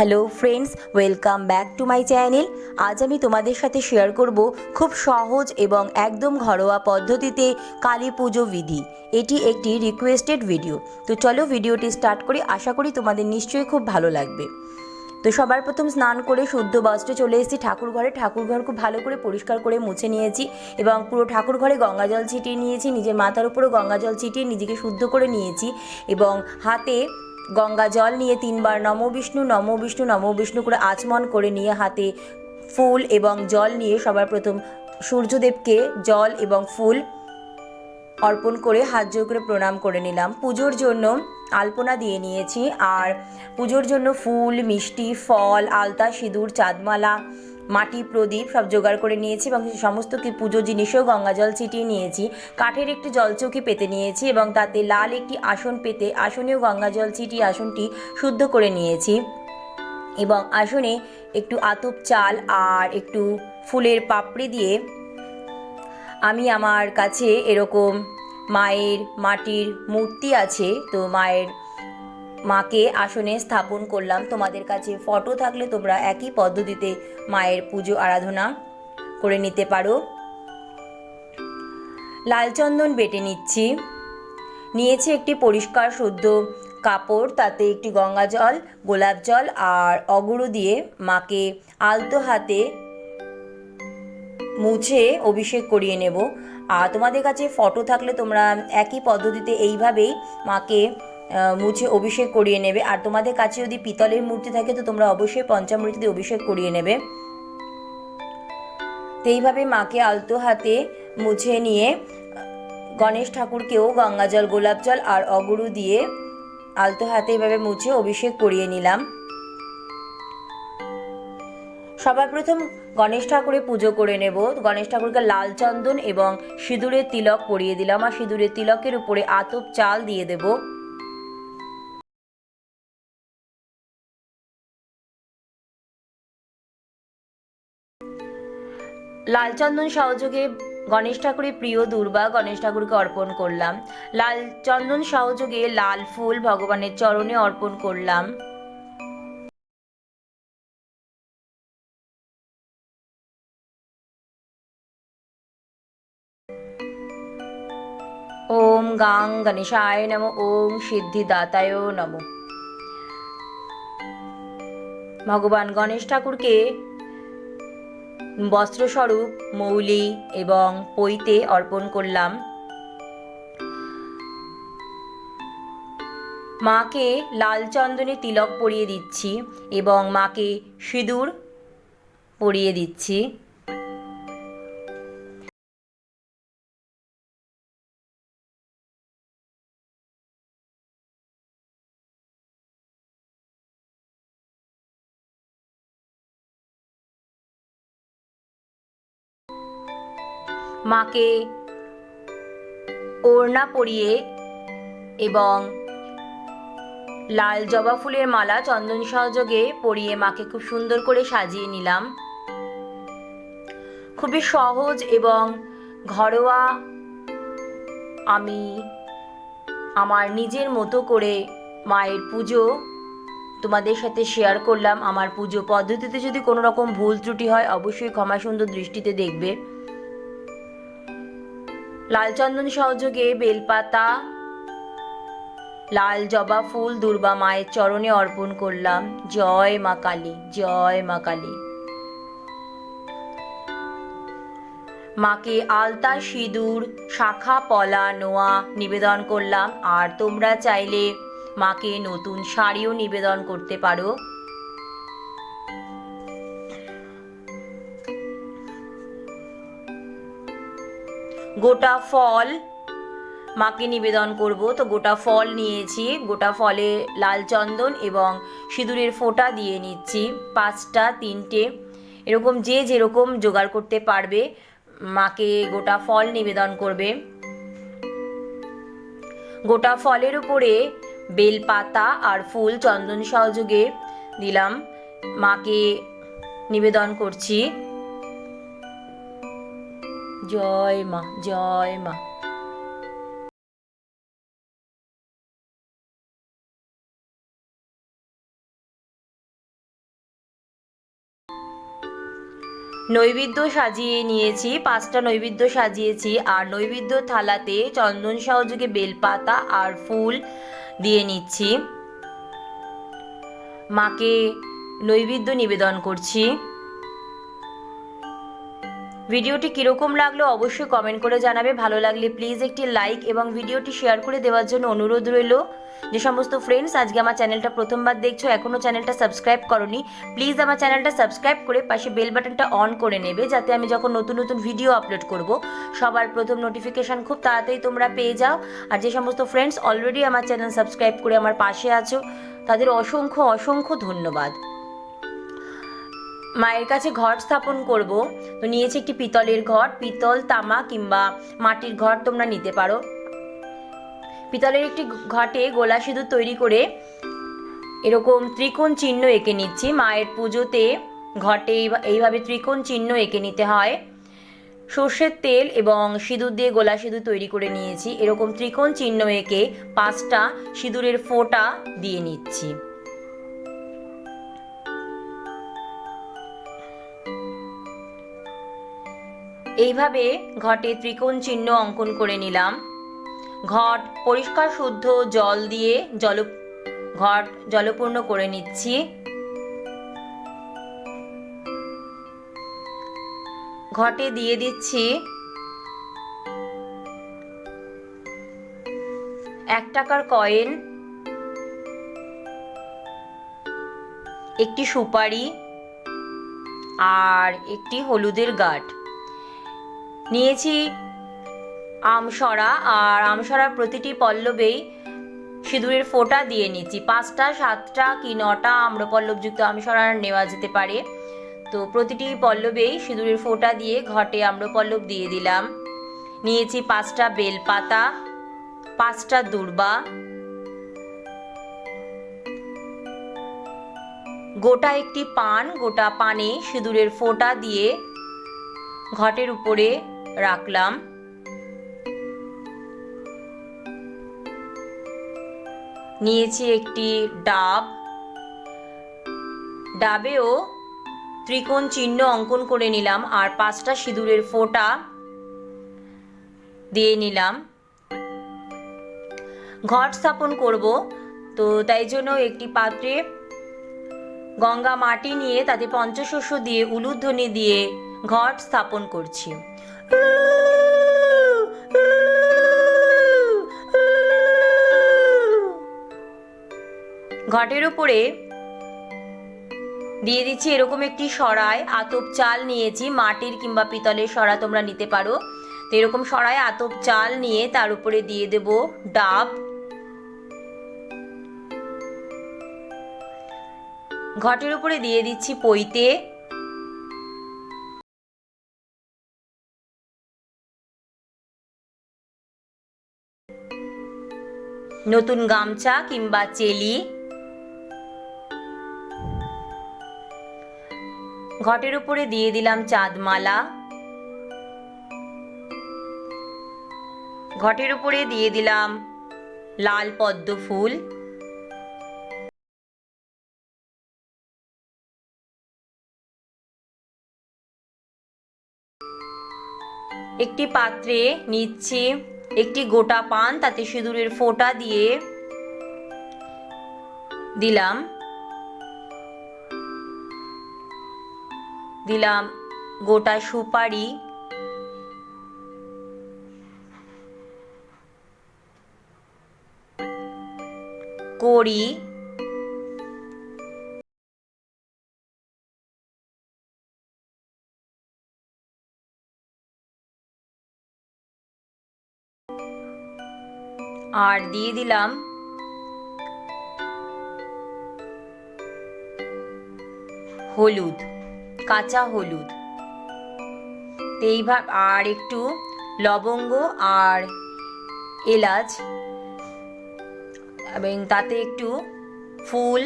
Hello friends welcome back to my channel আজ আমি তোমাদের সাথে শেয়ার করব খুব সহজ এবং একদম ঘরোয়া পদ্ধতিতে কালী পুজো বিধি। এটি একটি রিকোয়েস্টেড ভিডিও তো চলো ভিডিওটি স্টার্ট করি। আশা করি তোমাদের নিশ্চয়ই খুব ভালো লাগবে। তো সবার প্রথম স্নান করে শুদ্ধ বস্ত্রে চলে এসেছি ঠাকুর ঘরে। ঠাকুর ঘর খুব ভালো করে পরিষ্কার করে মুছে নিয়েছি এবং পুরো ঠাকুর ঘরে গঙ্গা জল ছিটিয়ে নিয়েছি। নিজের মাথার উপরেও গঙ্গা জল ছিটিয়ে নিজেকে শুদ্ধ করে নিয়েছি এবং হাতে গঙ্গা জল নিয়ে তিনবার নম বিষ্ণু নম বিষ্ণু নম বিষ্ণু করে আচমন করে নিয়ে হাতে ফুল এবং জল নিয়ে সবার প্রথম সূর্যদেবকে জল এবং ফুল অর্পণ করে হাত জোর করে প্রণাম করে নিলাম। পুজোর জন্য আলপনা দিয়ে নিয়েছি আর পুজোর জন্য ফুল, মিষ্টি, ফল, আলতা, সিঁদুর, চাঁদমালা মাটি, প্রদীপ সব জোগাড় করে নিয়েছি এবং সমস্ত কি পুজো জিনিসেও গঙ্গা জল ছিটিয়ে নিয়েছি। কাঠের একটি জলচৌকি পেতে নিয়েছি এবং তাতে লাল একটি আসন পেতে আসনেও গঙ্গা জল ছিটিয়ে আসনটি শুদ্ধ করে নিয়েছি। এবং আসনে একটু আতপ চাল আর একটু ফুলের পাপড়ি দিয়ে আমি আমার কাছে এরকম মায়ের মাটির মূর্তি আছে, তো মায়ের মাকে আসনে স্থাপন করলাম। তোমাদের কাছে ফটো থাকলে তোমরা একই পদ্ধতিতে মায়ের পুজো আরাধনা করে নিতে পারো। লাল চন্দন বেটে নিচ্ছি। নিয়েছি একটি পরিষ্কার শুদ্ধ কাপড়, তাতে একটি গঙ্গা জল, গোলাপ জল আর অগুরু দিয়ে মাকে আলতো হাতে মুছে অভিষেক করিয়ে নেব। আর তোমাদের কাছে ফটো থাকলে তোমরা একই পদ্ধতিতে এইভাবেই মাকে মুছে অভিষেক করিয়ে নেবে। আর তোমাদের কাছে যদি পিতলের মূর্তি থাকে, তো তোমরা অবশ্যই পঞ্চামৃতি দিয়ে অভিষেক করিয়ে নেবে। তো এইভাবে মাকে আলতো হাতে মুছে নিয়ে, গণেশ ঠাকুরকেও গঙ্গা জল, গোলাপ জল আর অগুরু দিয়ে আলতো হাতে এভাবে মুছে অভিষেক করিয়ে নিলাম। সবার প্রথম গণেশ ঠাকুরের পুজো করে নেব। গণেশ ঠাকুরকে লাল চন্দন এবং সিঁদুরের তিলক পরিয়ে দিলাম। আর সিঁদুরের তিলকের উপরে আতপ চাল দিয়ে দেব। লাল চন্দন সহযোগে গণেশ ঠাকুরের প্রিয় দুর্বা গণেশ ঠাকুরকে অর্পণ করলাম। লাল চন্দন সহযোগে লাল ফুল ভগবানের চরণে অর্পণ করলাম। ওম গাং গণেশায় নম, ওম সিদ্ধিদাতায় নম। ভগবান গণেশ ঠাকুরকে বস্ত্রস্বরূপ, মৌলি এবং পৈতে অর্পণ করলাম। মাকে লাল চন্দনে তিলক পরিয়ে দিচ্ছি এবং মাকে সিঁদুর পরিয়ে দিচ্ছি। মাকে ওড়না পরিয়ে এবং লাল জবা ফুলের মালা চন্দন সহযোগে পরিয়ে মাকে খুব সুন্দর করে সাজিয়ে নিলাম। খুবই সহজ এবং ঘরোয়া আমি আমার নিজের মতো করে মায়ের পুজো তোমাদের সাথে শেয়ার করলাম। আমার পুজো পদ্ধতিতে যদি কোনো রকম ভুল ত্রুটি হয়, অবশ্যই ক্ষমা সুন্দর দৃষ্টিতে দেখবে। লাল চন্দন সহযোগে বেলপাতা, লাল জবা ফুল দুর্বা মায়ের চরণে অর্পণ করলাম। জয় মা কালী, জয় মা কালী। মাকে আলতা, সিঁদুর, শাখা, পলা, নোয়া নিবেদন করলাম। আর তোমরা চাইলে মাকে নতুন শাড়িও নিবেদন করতে পারো। গোটা ফল, মাকে নিবেদন করব। তো গোটা ফল নিয়েছি, গোটা ফলে লাল চন্দন এবং সিঁদুরের ফোঁটা দিয়ে নিচ্ছি, পাঁচটা, তিনটে। এরকম যে যেরকম জোগাড় করতে পারবে, মাকে গোটা ফল নিবেদন করবে। গোটা ফলের উপরে বেলপাতা আর ফুল চন্দন সহযোগে দিলাম, মাকে নিবেদন করছি। জয় মা জয় মা। নৈবেদ্য সাজিয়ে নিয়েছি, পাঁচটা নৈবেদ্য সাজিয়েছি, আর নৈবেদ্য থালাতে চন্দন সহযোগে বেলপাতা আর ফুল দিয়ে নিচ্ছি। মাকে নৈবেদ্য নিবেদন করছি। ভিডিওটি কীরকম লাগল অবশ্যই কমেন্ট করে জানাবে। ভালো লাগলে প্লিজ একটি লাইক এবং ভিডিওটি শেয়ার করে দেওয়ার জন্য অনুরোধ রইল। যে সমস্ত ফ্রেন্ডস আজকে আমার চ্যানেলটা প্রথমবার দেখছ এখনও চ্যানেলটা সাবস্ক্রাইব করনি প্লিজ আমার চ্যানেলটা সাবস্ক্রাইব করে পাশে বেল বাটনটা অন করে নেবে, যাতে আমি যখন নতুন নতুন ভিডিও আপলোড করব, সবার প্রথম নোটিফিকেশান খুব তাড়াতাড়ি তোমরা পেয়ে যাও। আর যে সমস্ত ফ্রেন্ডস অলরেডি আমার চ্যানেল সাবস্ক্রাইব করে আমার পাশে আছো, তাদের অসংখ্য অসংখ্য ধন্যবাদ। মায়ের কাছে ঘট স্থাপন করব। তো নিয়েছি একটি পিতলের ঘট পিতল, তামা কিংবা মাটির ঘট তোমরা নিতে পারো। পিতলের একটি ঘটে গোলা সিঁদুর তৈরি করে এরকম ত্রিকোণ চিহ্ন এঁকে নিচ্ছি। মায়ের পুজোতে ঘটে এইভাবে ত্রিকোণ চিহ্ন এঁকে নিতে হয়। সর্ষের তেল এবং সিঁদুর দিয়ে গোলা সিঁদুর তৈরি করে নিয়েছি। এরকম ত্রিকোণ চিহ্ন এঁকে পাঁচটা সিঁদুরের ফোঁটা দিয়ে নিচ্ছি। এইভাবে ঘটে ত্রিকোণ চিহ্ন অঙ্কন করে নিলাম। ঘট পরিষ্কার শুদ্ধ জল দিয়ে জল, ঘট জলপূর্ণ করে নিচ্ছি। ঘটে দিয়ে দিচ্ছি এক টাকার কয়েন, একটি সুপারি আর একটি হলুদের গাঁট। নিয়েছি আমসরা, আর আমসরার প্রতিটি পল্লবেই সিঁদুরের ফোঁটা দিয়ে নিচ্ছি। পাঁচটা, সাতটা কি নটা আম্রপল্লবযুক্ত আমসরা নেওয়া যেতে পারে। তো প্রতিটি পল্লবেই সিঁদুরের ফোঁটা দিয়ে ঘটে আম্রপল্লব দিয়ে দিলাম। নিয়েছি পাঁচটা বেলপাতা, পাঁচটা দুর্বা, গোটা একটি পান, গোটা পানে সিঁদুরের ফোঁটা দিয়ে ঘটের উপরে রাখলাম। নিয়েছি একটি ডাব। ডাবেও ত্রিকোণ চিহ্ন অঙ্কন করে নিলাম আর পাঁচটা সিঁদুরের ফোঁটা দিয়ে নিলাম। ঘট স্থাপন করব, তো তাই জন্য একটি পাত্রে গঙ্গা মাটি নিয়ে তাতে পঞ্চশস্য দিয়ে উলুধ্বনি দিয়ে ঘট স্থাপন করছি। ঘটের উপরে দিয়ে দিচ্ছি এরকম একটি সরায় আতপ চাল নিয়েছি, মাটির কিংবা পিতলের সরা তোমরা নিতে পারো। তো এরকম সরায় আতপ চাল নিয়ে তার উপরে দিয়ে দেব ডাব। ঘটের উপরে দিয়ে দিচ্ছি পইতে নতুন গামছা কিংবা চেলি। ঘটের উপরে দিয়ে দিলাম চাঁদমালা। ঘটের উপরে দিয়ে দিলাম লাল পদ্ম ফুল। একটি পাত্রে নিচ্ছি। একটি গোটা পান তাতে সিঁদুরের ফোঁটা দিয়ে দিলাম। দিলাম গোটা সুপারি। কড়ি। আর দিয়ে দিলাম হলুদ, কাঁচা হলুদ। এইভাবে আর একটু লবঙ্গ আর এলাচ, এবং তাতে একটু ফুল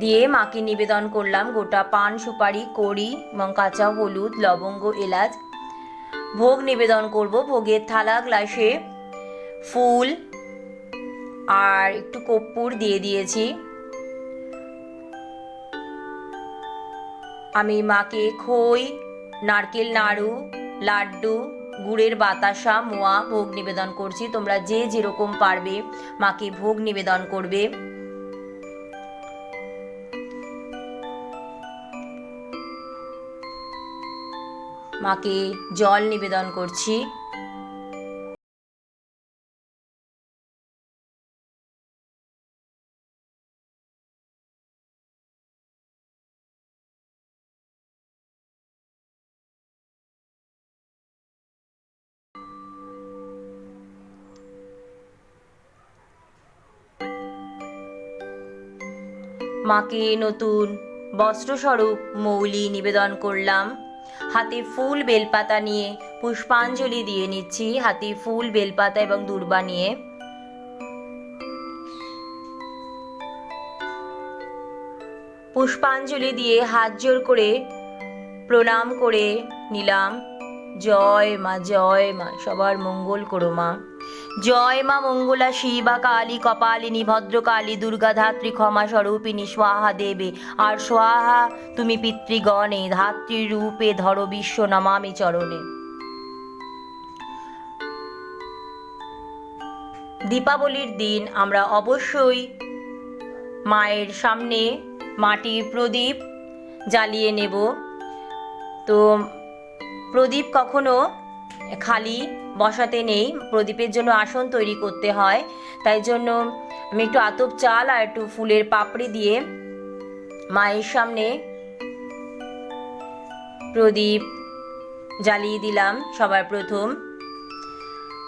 দিয়ে মাকে নিবেদন করলাম। গোটা পান, সুপারি, কড়ি এবং কাঁচা হলুদ, লবঙ্গ, এলাচ ভোগ নিবেদন করব। ভোগের থালা, গ্লাসে ফুল আর একটু কর্পূর দিয়ে দিয়েছি। আমি মাকে খই, নারকেল নাড়ু, লাড্ডু, গুড়ের বাতাসা, মোয়া ভোগ নিবেদন করছি। তোমরা যে যেরকম পারবে মাকে ভোগ নিবেদন করবে। মাকে জল নিবেদন করছি। মাকে নতুন বস্ত্রস্বরূপ মৌলি নিবেদন করলাম। হাতে ফুল বেলপাতা নিয়ে পুষ্পাঞ্জলি দিয়ে নিচ্ছি। হাতে ফুল, বেলপাতা এবং দূর্বা নিয়ে। পুষ্পাঞ্জলি দিয়ে হাত জোর করে প্রণাম করে নিলাম। জয় মা জয় মা, সবার মঙ্গল করো মা। জয় মা মঙ্গলা, শিবা, কালী, কপালিনী, ভদ্রকালী দুর্গা ধাত্রী ক্ষমা স্বরূপিনী স্বাহা দেবে আর স্বাহা তুমি পিতৃগণে, ধাত্রী রূপে ধরো বিশ্ব নমামি চরণে। দীপাবলির দিন আমরা অবশ্যই মায়ের সামনে মাটির প্রদীপ জ্বালিয়ে নেব। তো প্রদীপ কখনো খালি বসাতে নেই, প্রদীপের জন্য আসন তৈরি করতে হয়। তাই জন্য আমি একটু আতপ চাল আর একটু ফুলের পাপড়ি দিয়ে মায়ের সামনে প্রদীপ জ্বালিয়ে দিলাম সবার প্রথম।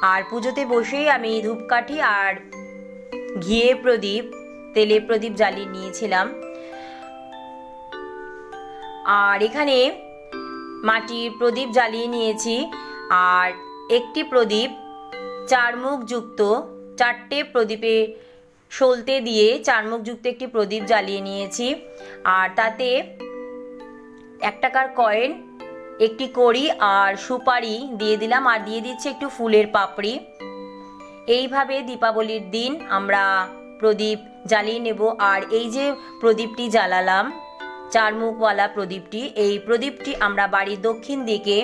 আর পুজোতে বসেই আমি ধূপকাঠি আর ঘিয়ে প্রদীপ, তেলে প্রদীপ জ্বালিয়ে নিয়েছিলাম। আর এখানে মাটির প্রদীপ জ্বালিয়ে নিয়েছি। আর একটি প্রদীপ চারমুখ যুক্ত চারটে প্রদীপে সলতে দিয়ে চারমুখ যুক্ত একটি প্রদীপ জ্বালিয়ে নিয়েছি। আর তাতে এক টাকার কয়েন, একটি কড়ি আর সুপারি দিয়ে দিলাম আর দিয়ে দিচ্ছি একটু ফুলের পাপড়ি। এইভাবে দীপাবলির দিন আমরা প্রদীপ জ্বালিয়ে নেব আর এই যে প্রদীপটি জ্বালালাম চার মুখওয়ালা প্রদীপটি, এই প্রদীপটি আমরা বাড়ির দক্ষিণ দিকে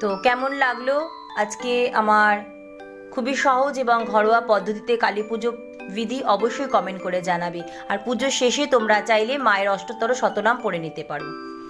তো কেমন লাগল আজকে আমার খুবই সহজ এবং ঘরোয়া পদ্ধতিতে কালী পুজো বিধি অবশ্যই কমেন্ট করে জানাবে। আর পুজোর শেষে তোমরা চাইলে মায়ের অষ্টতর শতনাম পড়ে নিতে পারো।